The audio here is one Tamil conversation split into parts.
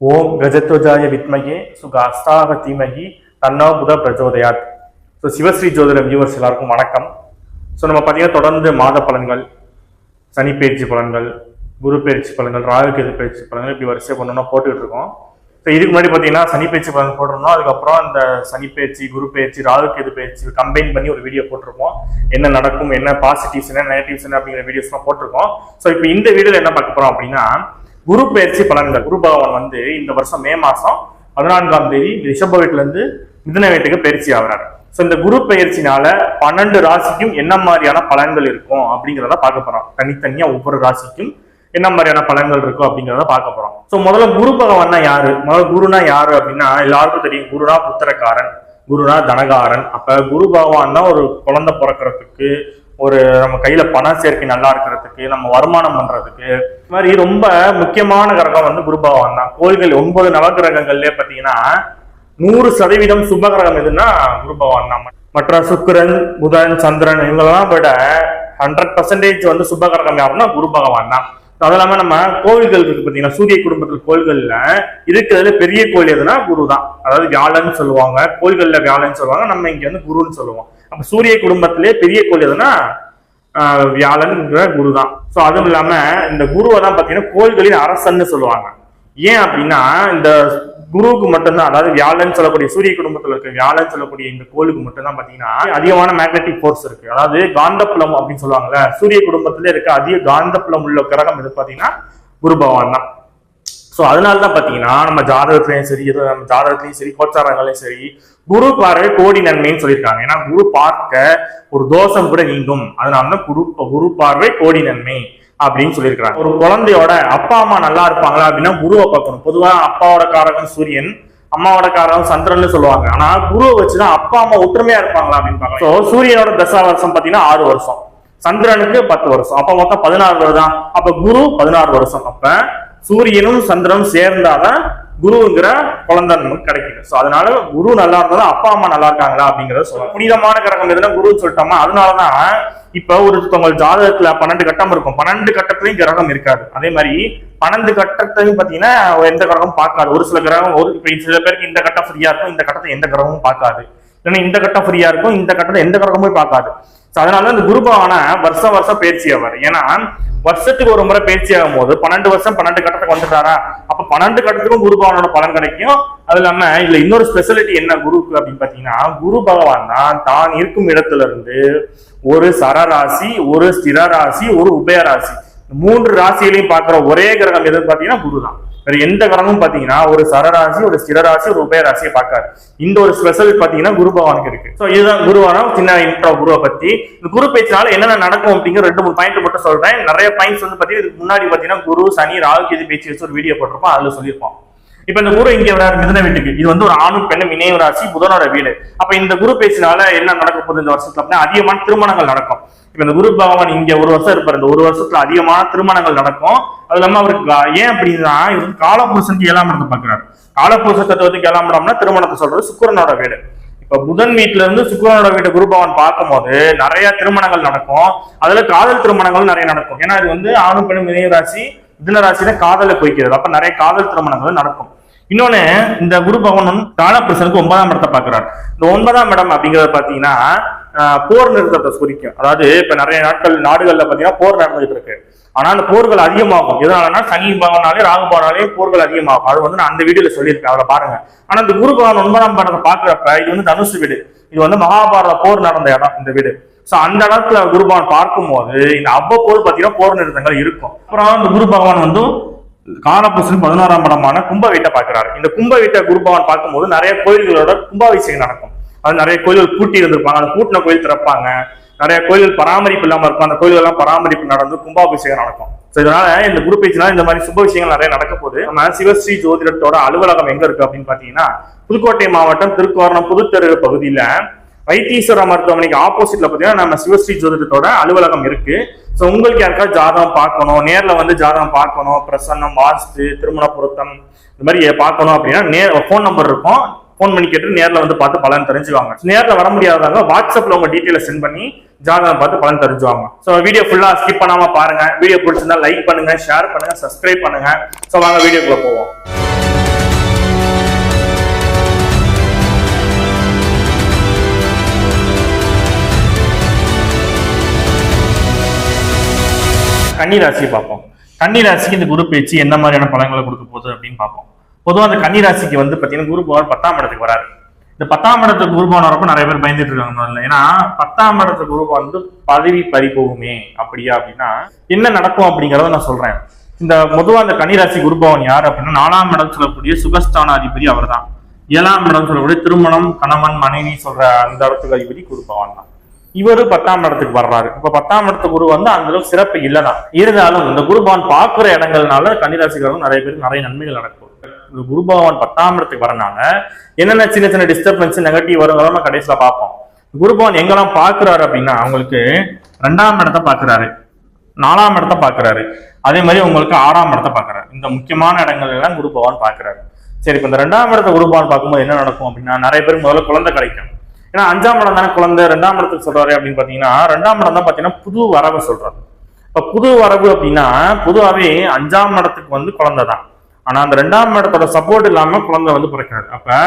ஓம் கஜத்வஜாய வித்மகே சுகாஸ்தாக தீமகி தன்னா புத பிரஜோதயாத். ஸோ சிவஸ்ரீ ஜோதிட வியூவர்ஸ் எல்லாருக்கும் வணக்கம். ஸோ நம்ம பார்த்தீங்கன்னா தொடர்ந்து மாத பலன்கள் சனி பயிற்சி பலன்கள் குரு பயிற்சி பலன்கள் ராகுகேது பயிற்சி பலன்கள் இப்படி வரிசை ஒன்று போட்டுக்கிட்டு இருக்கோம். ஸோ இதுக்கு முன்னாடி பார்த்தீங்கன்னா சனி பயிற்சி பலன் போட்டிருந்தோம். அதுக்கப்புறம் இந்த சனி பயிற்சி குரு பயிற்சி ராகுகேது பயிற்சி கம்பைன் பண்ணி ஒரு வீடியோ போட்டிருக்கோம் என்ன நடக்கும் என்ன பாசிட்டிவ்ஸ் என்ன நெகட்டிவ்ஸ் என்ன அப்படிங்கிற வீடியோஸ்லாம் போட்டிருக்கோம். ஸோ இப்போ இந்த வீடியோவில் என்ன பார்க்க போகிறோம் அப்படின்னா குரு பயிற்சி பலன்கள். குரு பகவான் வந்து இந்த வருஷம் மே மாசம் பதினான்காம் தேதி ரிஷப வீட்டுல இருந்து மிதன வீட்டுக்கு பயிற்சி ஆகிறார். ஸோ இந்த குரு பயிற்சினால பன்னெண்டு ராசிக்கும் என்ன மாதிரியான பலன்கள் இருக்கும் அப்படிங்கிறத பார்க்க போறோம். தனித்தனியா ஒவ்வொரு ராசிக்கும் என்ன மாதிரியான பலன்கள் இருக்கும் அப்படிங்கிறத பார்க்க போறோம். ஸோ முதல்ல குரு பகவான்னா யாரு? முதல்ல குருனா யாரு அப்படின்னா எல்லாருக்கும் தெரியும். குருனா புத்திரக்காரன் குருனா தனகாரன். அப்ப குரு பகவான் தான் ஒரு குழந்தை பிறக்கிறதுக்கு ஒரு நம்ம கையில பண சேர்க்கை நல்லா இருக்கிறதுக்கு நம்ம வருமானம் பண்றதுக்கு இது மாதிரி ரொம்ப முக்கியமான கிரகம் வந்து குரு பகவான் தான். கோள்கள் ஒன்பது நவகிரகங்கள்லயே பாத்தீங்கன்னா நூறு சதவீதம் சுப கிரகம் எதுன்னா குரு பகவான் தான். மற்ற சுக்கிரன் புதன் சந்திரன் இவங்கெல்லாம் விட ஹண்ட்ரட் பர்சன்டேஜ் வந்து சுப கிரகம் யாருன்னா குரு பகவான் தான். அது இல்லாம நம்ம கோவில்கள் இருக்கு பாத்தீங்கன்னா சூரிய குடும்பத்தில் கோயில்கள்ல இருக்கிறதுல பெரிய கோயில் எதுனா குரு தான். அதாவது வியாழன்னு சொல்லுவாங்க கோயில்கள்ல வியாழன்னு சொல்லுவாங்க நம்ம இங்க வந்து குருன்னு சொல்லுவோம். அப்ப சூரிய குடும்பத்திலே பெரிய கோயில் எதுனா ஆஹ் வியாழன்ங்கிற குரு தான் ஸோ அதுவும் இல்லாம இந்த குருவை தான் பாத்தீங்கன்னா கோயில்களின் அரசன்னு சொல்லுவாங்க. ஏன் அப்படின்னா இந்த குருவுக்கு மட்டும்தான் அதாவது வியாழன் சொல்லக்கூடிய சூரிய குடும்பத்தில் இருக்க வியாழன் சொல்லக்கூடிய இந்த கோளுக்கு மட்டும்தான் பாத்தீங்கன்னா அதிகமான மேக்னெட்டிக் ஃபோர்ஸ் இருக்கு. அதாவது காந்தப்புலம் அப்படின்னு சொல்லுவாங்கல்ல சூரிய குடும்பத்திலே இருக்க அதிக காந்தப்புலம் உள்ள கிரகம் எது பாத்தீங்கன்னா குரு பகவான் தான் ஸோ அதனால தான் பார்த்தீங்கன்னா நம்ம ஜாதகத்துலையும் சரி எதுவும் நம்ம ஜாதகத்துலையும் சரி கோச்சாரங்களையும் சரி குரு பார்வை கோடி நன்மைன்னு சொல்லியிருக்காங்க. ஏன்னா குரு பார்க்க ஒரு தோஷம் கூட நீங்கும். அதனால தான் குரு குரு பார்வை கோடி நன்மை அப்படின்னு சொல்லியிருக்கிறாங்க. ஒரு குழந்தையோட அப்பா அம்மா நல்லா இருப்பாங்களா அப்படின்னா குருவை பார்க்கணும். பொதுவாக அப்பாவோட காரகம் சூரியன் அம்மாவோட காரகம் சந்திரன் சொல்லுவாங்க. ஆனா குருவை வச்சுதான் அப்பா அம்மா ஒற்றுமையா இருப்பாங்களா அப்படின்னு பார்க்கலாம் சூரியனோட தசா வருஷம் பார்த்தீங்கன்னா ஆறு வருஷம். சந்திரனுக்கு பத்து வருஷம். அப்ப மொத்தம் பதினாறு வருதான் அப்ப குரு பதினாறு வருஷம். அப்ப சூரியனும் சந்திரனும் சேர்ந்தாதான் குருங்கிற குழந்தை நமக்கு கிடைக்குது. ஸோ அதனால குரு நல்லா இருந்தாலும் அப்பா அம்மா நல்லா இருக்காங்களா அப்படிங்கறத சொல்லலாம். புனிதமான கிரகம் எதுனா குருன்னு சொல்லிட்டோமா? அதனாலதான் இப்ப ஒருத்தவங்க ஜாதகத்துல பன்னெண்டு கட்டம் இருக்கும். பன்னெண்டு கட்டத்திலையும் கிரகம் இருக்காது. அதே மாதிரி பன்னெண்டு கட்டத்தையும் பாத்தீங்கன்னா எந்த கிரகமும் பார்க்காது. ஒரு சில கிரகம் ஒரு இப்ப சில பேருக்கு இந்த கட்டம் ஃப்ரீயா இருக்கும் இந்த கட்டத்தை எந்த கிரகமும் பார்க்காது. ஏன்னா இந்த கட்டம் ஃப்ரீயா இருக்கும் இந்த கட்டத்தை எந்த கிரகமும் பார்க்காது. அதனால இந்த குருபவான வருஷம் வருஷம் பயிற்சி ஆவார் ஏன்னா வருஷத்துக்கு ஒரு முறை பயிற்சி ஆகும் போது பன்னெண்டு வருஷம் பன்னெண்டு கட்டத்துக்கு வந்துட்டாரா? அப்ப பன்னெண்டு கட்டத்துக்கும் குரு பகவானோட பலன் கிடைக்கும். அது இல்லாம இதுல இன்னொரு ஸ்பெஷாலிட்டி என்ன குருக்கு அப்படின்னு பாத்தீங்கன்னா குரு பகவான் தான் தான் இருக்கும் இடத்துல இருந்து ஒரு சரராசி ஒரு ஸ்திரராசி ஒரு உபயராசி. மூன்று ராசிகளையும் பாக்குற ஒரே கிரகம் எதுன்னு பாத்தீங்கன்னா குரு தான். வேற எந்த கிரகமும் பாத்தீங்கன்னா ஒரு சரராசி ஒரு ஸ்திரராசி ஒரு உபயராசியை பார்க்காது. இந்த ஒரு ஸ்பெஷல் பாத்தீங்கன்னா குரு பகவானுக்கு இருக்கு. ஸோ இதுதான் குருவானம் சின்ன இன்ட்ரோ குருவை பத்தி. இந்த குரு பேச்சினால என்னென்ன நடக்கும் அப்படிங்கிற ரெண்டு மூணு பாயிண்ட் மட்டும் சொல்றேன். நிறைய பாயிண்ட்ஸ் வந்து பாத்தீங்கன்னா இதுக்கு முன்னாடி பாத்தீங்கன்னா குரு சனி ராகு கேது பேச்சு வச்சு ஒரு வீடியோ போட்டிருப்போம். அதுல சொல்லியிருப்போம். இப்ப இந்த குரு இங்க வராரு மிதன வீட்டுக்கு. இது வந்து ஒரு ஆணும் பெண்ணும் இணைய ராசி புதனோட வீடு. அப்ப இந்த குரு பேசினால என்ன நடக்க போகுது இந்த வருஷத்துல அப்படின்னா அதிகமான திருமணங்கள் நடக்கும். இப்ப இந்த குரு பகவான் இங்க ஒரு வருஷம் இருப்பார். இந்த ஒரு வருஷத்துல அதிகமான திருமணங்கள் நடக்கும். அது இல்லாம அவருக்கு ஏன் அப்படின்னா இவர் வந்து காலபுருஷனுக்கு ஏழாம் இடத்தை பாக்குறாரு காலபுருஷ தத்துவத்துக்கு ஏழாம் இடம்னா திருமணத்தை சொல்றது சுக்கரனோட வீடு. இப்ப புதன் வீட்டுல இருந்து சுக்கிரனோட வீட்டு குரு பகவான் பார்க்கும்போது நிறைய திருமணங்கள் நடக்கும். அதுல காதல் திருமணங்கள் நிறைய நடக்கும். ஏன்னா இது வந்து ஆணும் பெண்ணும் இணைய ராசி மிதுன ராசியில காதலை குறிக்கிறது. அப்ப நிறைய காதல் திருமணங்கள் நடக்கும். இன்னொன்னு இந்த குரு பகவான் காலபுருஷனுக்கு ஒன்பதாம் இடத்தை பாக்குறாரு இந்த ஒன்பதாம் இடம் அப்படிங்கறத பாத்தீங்கன்னா போர் நிறுத்தத்தை குறிக்கும். அதாவது இப்ப நிறைய நாட்கள் நாடுகள்ல பாத்தீங்கன்னா போர் நடந்துகிட்டு இருக்கு. ஆனா அந்த போர்கள் அதிகமாகும். எதனாலனா சனி பகவானாலே ராகு பகவானாலே போர்கள் அதிகமாகும். அது வந்து நான் அந்த வீடியோல சொல்லியிருக்கேன் அதை பாருங்க. ஆனா இந்த குரு பகவான் ஒன்பதாம் படத்தை பாக்குறப்ப இது வந்து தனுசு வீடு. இது வந்து மகாபாரத போர் நடந்த இடம் இந்த வீடு. சோ அந்த இடத்துல குருபவன் பார்க்கும்போது இந்த அவ்வப்போது பாத்தீங்கன்னா போர் நிறுத்தங்கள் இருக்கும். அப்புறம் அந்த குரு பகவான் வந்து காலபுருஷன் பதினோராம் படமான கும்ப வீட்டை பார்க்கிறாரு. இந்த கும்ப வீட்டை பார்க்கும்போது நிறைய கோயில்களோட கும்பாபிஷேகம் நடக்கும். அது நிறைய கோயில்கள் பூட்டி இருந்திருப்பாங்க. அந்த பூட்டின கோயில் திறப்பாங்க. நிறைய கோயில்கள் பராமரிப்பு இல்லாம இருக்கும். அந்த கோயில்கள் எல்லாம் பராமரிப்பு நடந்து கும்பாபிஷேகம் நடக்கும். ஸோ இதனால இந்த குரு பேச்சுனால இந்த மாதிரி சுப விஷயங்கள் நிறைய நடக்க போகுது. நம்ம சிவஸ்ரீ ஜோதிடத்தோட அலுவலகம் எங்க இருக்கு அப்படின்னு பாத்தீங்கன்னா புதுக்கோட்டை மாவட்டம் திருக்கோரணம் புதுத்தெரு பகுதியில வைத்தீஸ்வர மருத்துவமனைக்கு ஆப்போசிட்ல பாத்தீங்கன்னா நம்ம சிவஸ்ரீ ஜோதிடத்தோட அலுவலகம் இருக்கு. ஸோ உங்களுக்கு யாருக்காவது ஜாதகம் பார்க்கணும் நேரில் வந்து ஜாதகம் பார்க்கணும் பிரசன்னம் வாஸ்து திருமண பொருத்தம் இந்த மாதிரி பார்க்கணும் அப்படின்னா நேர் ஃபோன் நம்பர் இருக்கும். ஃபோன் பண்ணி கேட்டு நேரில் வந்து பார்த்து பலன் தெரிஞ்சுவாங்க. நேரில் வர முடியாதவங்க வாட்ஸ்அப்ல உங்க டீட்டெயிலை சென்ட் பண்ணி ஜாதகம் பார்த்து பலன் தெரிஞ்சுவாங்க. ஸோ வீடியோ ஃபுல்லா ஸ்கிப் பண்ணாம பாருங்க. வீடியோ பிடிச்சிருந்தா லைக் பண்ணுங்க ஷேர் பண்ணுங்க சப்ஸ்கிரைப் பண்ணுங்க. ஸோ வாங்க வீடியோக்குள்ள போவோம். கன்னி ராசியை பார்ப்போம். கன்னி ராசிக்கு இந்த குரு பேச்சு என்ன மாதிரியான பலன்களை கொடுக்க போகுது அப்படின்னு பார்ப்போம். பொதுவாக அந்த கன்னி ராசிக்கு வந்து பார்த்தீங்கன்னா குரு பகவான் பத்தாம் இடத்துக்கு வராரு. இந்த பத்தாம் இடத்துக்கு குரு பகவான் நிறைய பேர் பயந்துட்டு இருக்காங்க முதல்ல ஏன்னா பத்தாம் இடத்துக்கு குரு வந்து பதவி பறிப்போகுமே அப்படியா அப்படின்னா என்ன நடக்கும் அப்படிங்கிறத நான் சொல்றேன். இந்த பொதுவாக அந்த கன்னிராசி குரு பகவான் யார் அப்படின்னா நாலாம் இடம் சொல்லக்கூடிய சுகஸ்தானாதிபதி அவர்தான். ஏழாம் இடம் சொல்லக்கூடிய திருமணம் கணவன் மனைவி சொல்ற அந்த இடத்துக்கு அதிபதி குருபவன் தான். இவரு பத்தாம் இடத்துக்கு வர்றாரு. இப்ப பத்தாம் இடத்து குரு வந்து அந்த அளவுக்கு சிறப்பு இல்லதான் இருந்தாலும் இந்த குரு பகவான் பார்க்கிற இடங்கள்னால கன்னிராசிக்காரங்க நிறைய பேருக்கு நிறைய நன்மைகள் நடக்கும். இந்த குரு பகவான் பத்தாம் இடத்துக்கு வரனால என்னென்ன சின்ன சின்ன டிஸ்டர்பன்ஸ் நெகட்டிவ் வருங்கிறத நம்ம கடைசியில பார்ப்போம். குரு பகவான் எங்கெல்லாம் பாக்குறாரு அப்படின்னா அவங்களுக்கு ரெண்டாம் இடத்த பாக்குறாரு நாலாம் இடத்த பாக்குறாரு அதே மாதிரி உங்களுக்கு ஆறாம் இடத்தை பாக்குறாரு இந்த முக்கியமான இடங்கள் எல்லாம் குரு பகவான் பாக்குறாரு சரி இப்ப இந்த ரெண்டாம் இடத்த குரு பகவான் பார்க்கும்போது என்ன நடக்கும் அப்படின்னா நிறைய பேர் முதல்ல குழந்தை கிடைக்கும். ஏன்னா அஞ்சாம் இடம் தானே குழந்தை ரெண்டாம் இடத்துக்கு சொல்றாரு அப்படின்னு பாத்தீங்கன்னா ரெண்டாம் இடம் தான் பாத்தீங்கன்னா புது வரவை சொல்றாரு. இப்ப புது வரவு அப்படின்னா பொதுவாகவே அஞ்சாம் இடத்துக்கு வந்து குழந்தை தான். ஆனா அந்த ரெண்டாம் இடத்தோட சப்போர்ட் இல்லாம குழந்தை வந்து பிறக்கிறாரு. அப்ப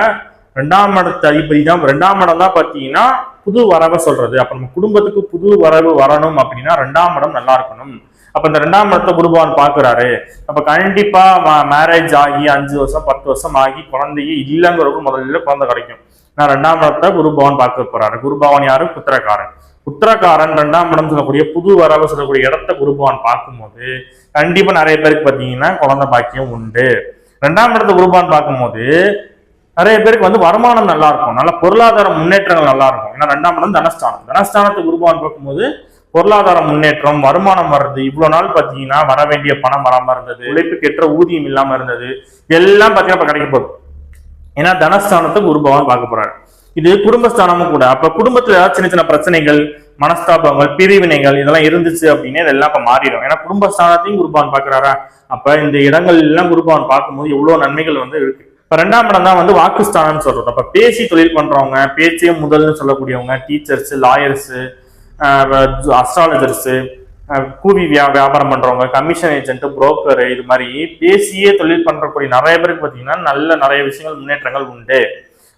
ரெண்டாம் இடத்து அதிபதி தான் ரெண்டாம் இடம் தான் பாத்தீங்கன்னா புது வரவை சொல்றது. அப்ப நம்ம குடும்பத்துக்கு புது வரவு வரணும் அப்படின்னா ரெண்டாம் இடம் நல்லா இருக்கணும். அப்ப இந்த ரெண்டாம் இடத்தை குருபவான் பாக்குறாரு அப்ப கண்டிப்பா மேரேஜ் ஆகி அஞ்சு வருஷம் பத்து வருஷம் ஆகி குழந்தையே இல்லைங்கிறவங்க முதல்ல குழந்தை கிடைக்கும். நான் ரெண்டாம் இடத்தை குருபவன் பார்க்க போறாரு. குருபவன் யாரு? புத்திரக்காரன். புத்திரக்காரன் ரெண்டாம் இடம் சொல்லக்கூடிய புது வரவு சொல்லக்கூடிய இடத்த குருபவான் பார்க்கும்போது கண்டிப்பா நிறைய பேருக்கு பாத்தீங்கன்னா குழந்தை பாக்கியம் உண்டு. ரெண்டாம் இடத்த குருபவான் பார்க்கும்போது நிறைய பேருக்கு வந்து வருமானம் நல்லா இருக்கும். நல்ல பொருளாதார முன்னேற்றங்கள் நல்லா இருக்கும். ஏன்னா ரெண்டாம் இடம் தனஸ்தானம். தனஸ்தானத்தை குருபவான் பார்க்கும்போது பொருளாதார முன்னேற்றம் வருமானம் வர்றது இவ்வளவு நாள் பாத்தீங்கன்னா வர வேண்டிய பணம் வராம இருந்தது உழைப்புக்கு ஏற்ற ஊதியம் இல்லாம இருந்தது எல்லாம் பாத்தீங்கன்னா இப்போ கிடைக்க போகுது. ஏன்னா தனஸ்தானத்தை குரு பகவான் பார்க்க போறாரு. இது குடும்பஸ்தானமும் கூட. அப்ப குடும்பத்துல ஏதாவது சின்ன சின்ன பிரச்சனைகள் மனஸ்தாபங்கள் பிரிவினைகள் இதெல்லாம் இருந்துச்சு அப்படின்னு இதெல்லாம் இப்ப மாறிடும். ஏன்னா குடும்பஸ்தானத்தையும் குருபான் பாக்குறாரா அப்ப இந்த இடங்கள் எல்லாம் குருபான் பார்க்கும்போது எவ்வளவு நன்மைகள் வந்து இருக்கு. இப்ப ரெண்டாம் இடம் தான் வந்து வாக்குஸ்தானம்னு சொல்றோம் அப்ப பேசி தொழில் பண்றவங்க பேச்சே முதல்னு சொல்லக்கூடியவங்க டீச்சர்ஸ் லாயர்ஸ் அஸ்ட்ராலஜர்ஸ் கூவி வியா வியாபாரம் பண்றவங்க கமிஷன் ஏஜென்ட் புரோக்கர் இது மாதிரி பேசியே தொழில் பண்றக்கூடிய நிறைய பேருக்கு பாத்தீங்கன்னா நல்ல நிறைய விஷயங்கள் முன்னேற்றங்கள் உண்டு.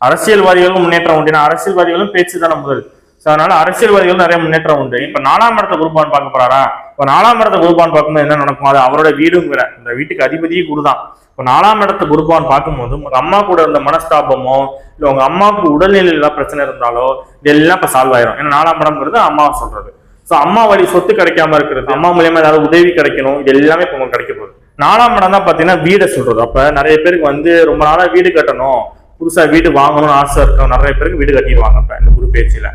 அரசியல்வாதிகளும் முன்னேற்றம் உண்டு. ஏன்னா அரசியல்வாதிகளும் பேச்சு தானே முதல். ஸோ அதனால அரசியல்வாதிகள் நிறைய முன்னேற்றம் உண்டு. இப்ப நாலாம் இடத்த குருபான் பார்க்க போறாரா? இப்ப நாலாம் இடத்த குருபான் பார்க்கும்போது என்ன நடக்கும்? அது அவரோட வீடுங்கிற இந்த வீட்டுக்கு அதிபதியே குரு தான் இப்போ நாலாம் இடத்த குருபான் பார்க்கும்போது உங்க அம்மா கூட இருந்த மனஸ்தாபமோ இல்ல உங்க அம்மாவுக்கு உடல்நிலையில பிரச்சனை இருந்தாலோ இதெல்லாம் இப்ப சால்வ் ஆயிரும். ஏன்னா நாலாம் இடம்ங்கிறது அம்மாவை சொல்றது. ஸோ அம்மா வழி சொத்து கிடைக்காம இருக்கிறது அம்மா மூலியமா ஏதாவது உதவி கிடைக்கணும் இது எல்லாமே இப்போ உங்களுக்கு கிடைக்க போகுது. நாலாம் இடம் தான் பார்த்தீங்கன்னா வீடை சொல்றது. அப்போ நிறைய பேருக்கு வந்து ரொம்ப நாளா வீடு கட்டணும் புதுசாக வீடு வாங்கணும்னு ஆசை இருக்கும் நிறைய பேருக்கு வீடு கட்டிடுவாங்க இப்போ இந்த குரு பேச்சில்.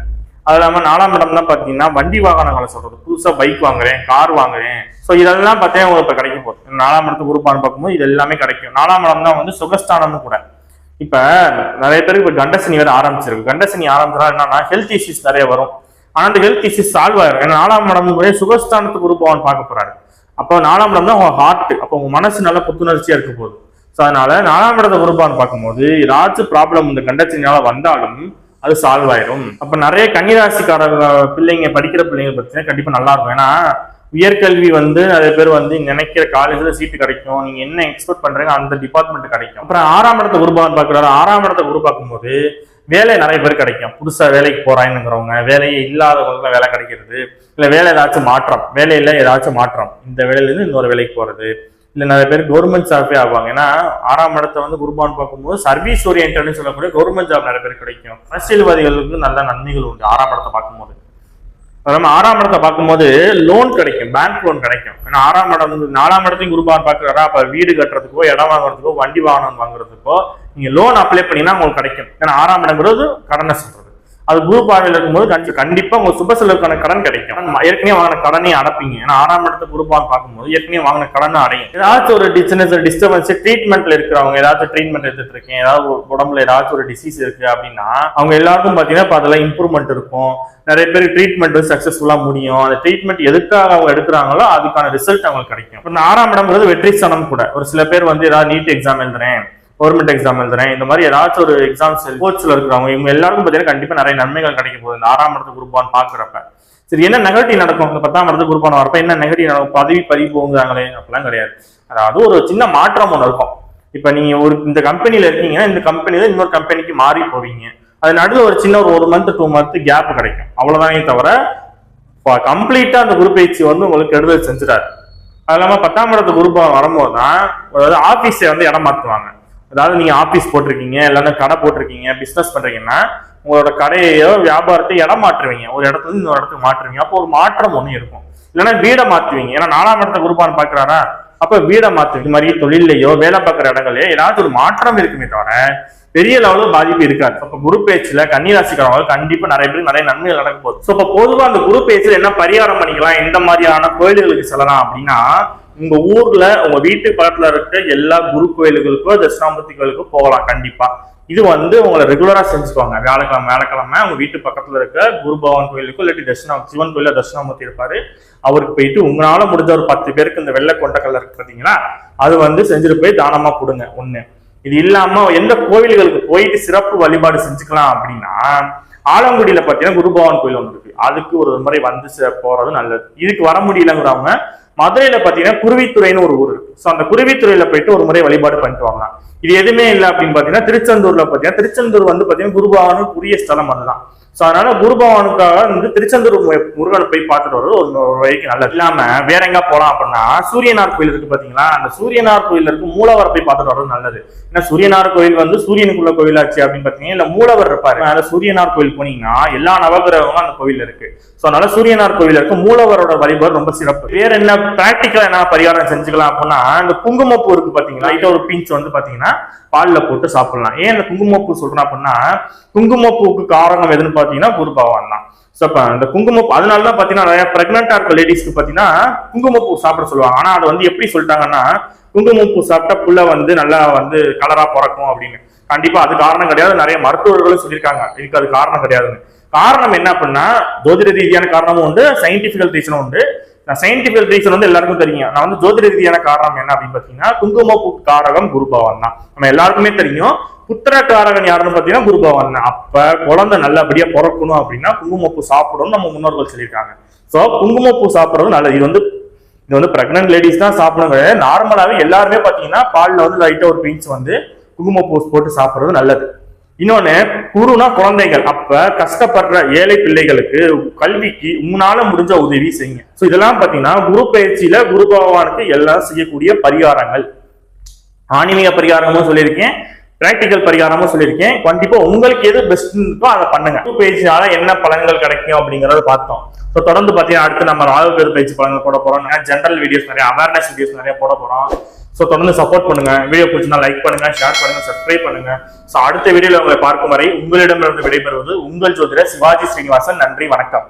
அது இல்லாமல் நாலாம் இடம் தான் பார்த்தீங்கன்னா வண்டி வாகனங்களை சொல்றது. புதுசாக பைக் வாங்குறேன் கார் வாங்குறேன். ஸோ இதெல்லாம் பார்த்தீங்கன்னா உங்களுக்கு இப்போ கிடைக்க போகுது. நாலாம் இடத்து குருப்பான்னு பார்க்கும்போது இது எல்லாமே கிடைக்கும். நாலாம் இடம் தான் வந்து சுகஸ்தானமும் கூட. இப்போ நிறைய பேருக்கு இப்போ கண்டசனி வேறு ஆரம்பிச்சிருக்கு. கண்டசனி ஆரம்பிச்சா என்னன்னா ஹெல்த் இஷ்யூஸ் நிறைய வரும். ஆனா அந்த ஹெல்த் இஷ்யூஸ் சால்வ் ஆயிரும் ஏன்னா நாலாம் இடம் கூட சுகஸ்தானத்துக்கு குருப்பான்னு பார்க்க போறாரு. அப்போ நாலாம் இடம் தான் உங்க ஹார்ட் அப்போ உங்க மனசு நல்ல புத்துணர்ச்சியா இருக்க போகுது. ஸோ அதனால நாலாம் இடத்தை குருப்பான்னு பார்க்கும்போது ஏதாச்சும் ப்ராப்ளம் இந்த கண்டச்சனியால வந்தாலும் அது சால்வ் ஆயிரும் அப்ப நிறைய கன்னிராசிக்கார பிள்ளைங்க படிக்கிற பிள்ளைங்க பார்த்தீங்கன்னா கண்டிப்பா நல்லா இருக்கும். ஏன்னா உயர்கல்வி வந்து நிறைய பேர் வந்து நினைக்கிற காலேஜ்ல சீட்டு கிடைக்கும். நீங்க என்ன எக்ஸ்பெக்ட் பண்றீங்க அந்த டிபார்ட்மெண்ட் கிடைக்கும். அப்புறம் ஆறாம் இடத்தை குருபான் பாக்குறாரு ஆறாம் இடத்தை குரு பார்க்கும்போது வேலை நிறைய பேர் கிடைக்கும். புதுசாக வேலைக்கு போறாங்கிறவங்க வேலையே இல்லாதவங்களுக்கு வேலை கிடைக்கிறது இல்லை வேலை ஏதாச்சும் மாற்றம் வேலையில ஏதாச்சும் மாற்றம். இந்த வேலையிலேருந்து இன்னொரு வேலைக்கு போகிறது இல்லை நிறைய பேர் கவர்மெண்ட் ஜாபே ஆவாங்க. ஏன்னா ஆறாம் இடத்த வந்து குருபான் பார்க்கும்போது சர்வீஸ் ஓரியன்ட்னு சொல்லக்கூடிய கவர்மெண்ட் ஜாப் நிறைய பேர் கிடைக்கும். அரசியல்வாதிகளுக்கு நல்ல நன்மைகள் உண்டு ஆறாம் இடத்தை பார்க்கும்போது. நம்ம ஆறாம் இடத்தை பார்க்கும்போது லோன் கிடைக்கும் பேங்க் லோன் கிடைக்கும். ஏன்னா ஆறாம் இடம் வந்து நாலாம் இடத்தையும் குருபான் பார்க்குறாரா? அப்போ வீடு கட்டுறதுக்கோ இடம் வாங்குறதுக்கோ வண்டி வாகனம் வாங்குறதுக்கோ நீங்க லோன் அப்ளை பண்ணீங்கன்னா உங்களுக்கு கிடைக்கும். ஏன்னா ஆறாம் இடங்கிறது கடனை சொல்றது. அது குரு பார்வையில் இருக்கும்போது கண்டி- கண்டிப்பா உங்க சுப செலவுக்கான கடன் கிடைக்கும். ஏற்கனவே வாங்கின கடனை அடைப்பீங்க. ஏன்னா ஆறாம் இடத்த குருபான் பார்க்கும்போது ஏற்கனவே வாங்கின கடனை அடையும். ஏதாச்சும் ஒரு சின்ன டிஸ்டர்பன்ஸ் ட்ரீட்மெண்ட்ல இருக்கிறவங்க ஏதாச்சும் ட்ரீட்மெண்ட் எடுத்துட்டு இருக்கேன். ஏதாவது ஒரு உடம்புல ஏதாச்சும் ஒரு டிசீஸ் இருக்கு அப்படின்னா அவங்க எல்லாருக்கும் பாத்தீங்கன்னா இப்போ அதெல்லாம் இம்ப்ரூவ்மெண்ட் இருக்கும். நிறைய பேர் ட்ரீட்மெண்ட் வந்து சக்சஸ்ஃபுல்லா முடியும். அந்த ட்ரீட்மெண்ட் எதுக்காக அவங்க எடுக்கிறாங்களோ அதுக்கான ரிசல்ட் அவங்களுக்கு கிடைக்கும். இப்போ இந்த ஆறாம் இடம்ங்கிறது வெற்றி சனம் கூட. ஒரு சில பேர் வந்து ஏதாவது நீட் எக்ஸாம் எழுதுறேன். கவர்மெண்ட் எக்ஸாம் எழுதுறேன். இந்த மாதிரி ஏதாச்சும் ஒரு எக்ஸாம்ஸ் ஸ்போர்ட்ஸ்ல இருக்கிறவங்க இவங்க எல்லாருக்கும் பார்த்தீங்கன்னா கண்டிப்பா நிறைய நன்மைகள் கிடைக்க போகுது. இந்த ஆறாம் இடத்து குரூப்பான்னு பாக்குறப்ப சரி என்ன நெகட்டிவ் நடக்கும்? இந்த பத்தாம் இடத்து குரூப்பான வரப்ப என்ன நெகட்டிவ் நடக்கும்? பதவி பறி அப்படிலாம் கிடையாது. அதாவது ஒரு சின்ன மாற்றம் ஒன்று இருக்கும். இப்ப நீங்க ஒரு இந்த கம்பெனில இருக்கீங்கன்னா இந்த கம்பெனில இன்னொரு கம்பெனிக்கு மாறி போவீங்க. அது நடுவில் ஒரு சின்ன ஒரு ஒரு மந்த் டூ மந்த் கேப் கிடைக்கும். அவ்வளவுதானே தவிர கம்ப்ளீட்டா அந்த குரு பயிற்சி வந்து உங்களுக்கு கெடுதல் செஞ்சுட்டாரு அது இல்லாம பத்தாம் இடத்து குரு வரும்போது தான் அதாவது ஆபீஸை வந்து இடம் மாத்துவாங்க. அதாவது நீங்க ஆபீஸ் போட்டிருக்கீங்க இல்லைன்னா கடை போட்டிருக்கீங்க பிசினஸ் பண்றீங்கன்னா உங்களோட கடையோ வியாபாரத்தை இடம் மாற்றுவீங்க. ஒரு இடத்துல இருந்து இன்னொரு இடத்துக்கு மாற்றுவீங்க. அப்போ ஒரு மாற்றம் ஒன்று இருக்கும். இல்லைன்னா வீடை மாற்றுவீங்க. ஏன்னா நாலாம் இடத்த குருபான் பாக்குறாரா அப்ப வீடை மாற்று இது மாதிரி தொழிலையோ வேலை பார்க்குற இடங்களையோ ஏதாவது ஒரு மாற்றம் இருக்குமே தவிர பெரிய லெவலில் பாதிப்பு இருக்காது. அப்போ குரு பேச்சில் கன்னிராசிக்காரவங்க கண்டிப்பாக நிறைய பேருக்கு நிறைய நன்மைகள் நடக்க போகுது. ஸோ இப்போ பொதுவாக அந்த குரு பேச்சில் என்ன பரிகாரம் பண்ணிக்கலாம் எந்த மாதிரியான கோயில்களுக்கு செல்லலாம் அப்படின்னா உங்க ஊர்ல உங்க வீட்டு பக்கத்துல இருக்க எல்லா குரு கோயில்களுக்கும் தட்சிணாமூர்த்தி கோயிலுக்கும் போகலாம் கண்டிப்பா. இது வந்து உங்களை ரெகுலரா செஞ்சுக்கோங்க வியாழக்கிழமை வியாழக்கிழமை உங்க வீட்டு பக்கத்துல இருக்க குரு பகவான் கோயிலுக்கும் இல்லாட்டி தட்சிணா சிவன் கோயில தட்சிணாமூர்த்தி இருப்பாரு. அவருக்கு போயிட்டு உங்களால முடிஞ்ச ஒரு பத்து பேருக்கு இந்த வெள்ளை கொண்டக்கல்ல இருக்கு பாத்தீங்களா? அது வந்து செஞ்சுட்டு போய் தானமா கொடுங்க ஒண்ணு. இது இல்லாம எந்த கோவில்களுக்கு போயிட்டு சிறப்பு வழிபாடு செஞ்சுக்கலாம் அப்படின்னா ஆலங்குடியில பாத்தீங்கன்னா குருபவான் கோயில் ஒன்று இருக்கு. அதுக்கு ஒரு முறை வந்து போறது நல்லது. இதுக்கு வர முடியலங்கிறவங்க மதுரையில பாத்தீங்கன்னா குருவித்துறைன்னு ஒரு ஊர் இருக்கு. ஸோ அந்த குருவித்துறையில போயிட்டு ஒரு முறை வழிபாடு பண்ணிட்டு வாங்க இது எதுவுமே இல்லை அப்படின்னு பாத்தீங்கன்னா திருச்செந்தூர்ல பாத்தீங்கன்னா திருச்செந்தூர் வந்து பாத்தீங்கன்னா குருபவானுக்கு உரிய ஸ்தலம் அதுதான். ஸோ அதனால குருபவானுக்காக வந்து திருச்செந்தூர் முருகனை போய் பார்த்துட்டு வர்றது ஒரு ஒரு வழிக்கு நல்லது. இல்லாம வேற எங்க போலாம் அப்படின்னா சூரியனார் கோயில் இருக்கு பாத்தீங்களா? அந்த சூரியனார் கோயில் இருக்கு மூலவரை போய் பார்த்துட்டு வர்றது நல்லது. ஏன்னா சூரியனார் கோயில் வந்து சூரியனுக்குள்ள கோயிலாச்சு அப்படின்னு பாத்தீங்கன்னா இல்ல மூலவர் இருப்பாரு. அதனால சூரியனார் கோயில் போனீங்கன்னா எல்லா நவகிரகமும் அந்த கோயில் இருக்கு. ஸோ அதனால சூரியனார் கோயில் இருக்கு. மூலவரோட வழிபாடு ரொம்ப சிறப்பு. வேற என்ன பிராக்டிக்கலா என்ன பரிகாரம் செஞ்சுக்கலாம் அப்படின்னா இந்த குங்குமப்பூ இருக்கு பாத்தீங்களா? லைட்டா ஒரு பிஞ்ச் வந்து பாத்தீங்கன்னா பால்ல போட்டு சாப்பிடலாம். ஏன் இந்த குங்குமப்பூ சொல்றேன் அப்படின்னா குங்குமப்பூக்கு காரணம் எதுன்னு பாத்தீங்கன்னா குரு பகவான் தான். ஸோ இந்த குங்குமப்பூ அதனால தான் பாத்தீங்கன்னா நிறைய பிரெக்னெண்டா இருக்க லேடிஸ்க்கு பாத்தீங்கன்னா குங்குமப்பூ சாப்பிட சொல்லுவாங்க. ஆனா அது வந்து எப்படி சொல்லிட்டாங்கன்னா குங்குமப்பூ சாப்பிட்டா புள்ள வந்து நல்லா வந்து கலரா பிறக்கும் அப்படின்னு. கண்டிப்பா அது காரணம் கிடையாது. நிறைய மருத்துவர்களும் சொல்லியிருக்காங்க. இதுக்கு அது காரணம் கிடையாதுன்னு. காரணம் என்ன அப்படின்னா ஜோதிட ரீதியான காரணமும் உண்டு சயின்டிபிக்கல் ரீசனும் உண்டு. நான் சயின்டிபிக் ரீசன் வந்து எல்லாருக்கும் தெரியும். நான் வந்து ஜோதிட ரீதியான காரணம் என்ன அப்படின்னு பாத்தீங்கன்னா குங்குமப்பூ காரகம் குரு பவன் தான். நம்ம எல்லாருக்குமே தெரியும். புத்திர காரகன் யாருன்னு பாத்தீங்கன்னா குரு பவன் தான். அப்ப குழந்தை நல்லபடியா பிறக்கணும் அப்படின்னா குங்குமப்பூ சாப்பிடணும்னு நம்ம முன்னோர்கள் சொல்லியிருக்காங்க. சோ குங்குமப்பூ சாப்பிட்றது நல்லது. இது வந்து இது வந்து பிரெக்னன்ட் லேடிஸ் தான் சாப்பிடுங்க நார்மலாவே எல்லாருமே பாத்தீங்கன்னா பால்ல வந்து லைட்டா ஒரு பீன்ஸ் வந்து குங்குமப்பூ போட்டு சாப்பிடுறது நல்லது. இன்னொன்னு குருனா குழந்தைகள். அப்ப கஷ்டப்படுற ஏழை பிள்ளைகளுக்கு கல்விக்கு உங்களால முடிஞ்ச உதவி செய்யுங்க. சோ இதெல்லாம் பாத்தீங்கன்னா குரு பயிற்சியில குரு பகவானுக்கு எல்லாம் செய்யக்கூடிய பரிகாரங்கள். ஆன்மீக பரிகாரமும் சொல்லியிருக்கேன். பிராக்டிக்கல் பரிகாரமும் சொல்லியிருக்கேன். கண்டிப்பா உங்களுக்கு எது பெஸ்ட் இருக்கோ அதை பண்ணுங்க. குரு பயிற்சினால என்ன பலன்கள் கிடைக்கும் அப்படிங்கறத பார்த்தோம். ஸோ தொடர்ந்து பார்த்தீங்கன்னா அடுத்து நம்ம ராகு பயிற்சி பலன்கள் போட போறோம். ஜென்ரல் வீடியோஸ் நிறைய அவேர்னஸ் வீடியோஸ் நிறைய போட போறோம். ஸோ தொடர்ந்து சப்போர்ட் பண்ணுங்க. வீடியோ பிடிச்சிருந்தா லைக் பண்ணுங்க ஷேர் பண்ணுங்க சப்ஸ்கிரைப் பண்ணுங்க. ஸோ அடுத்த வீடியோவில் உங்களை பார்க்கும் வரை உங்களிடமிருந்து விடைபெறுவது உங்கள் ஜோதிடர் சிவாஜி ஸ்ரீனிவாசன். நன்றி வணக்கம்.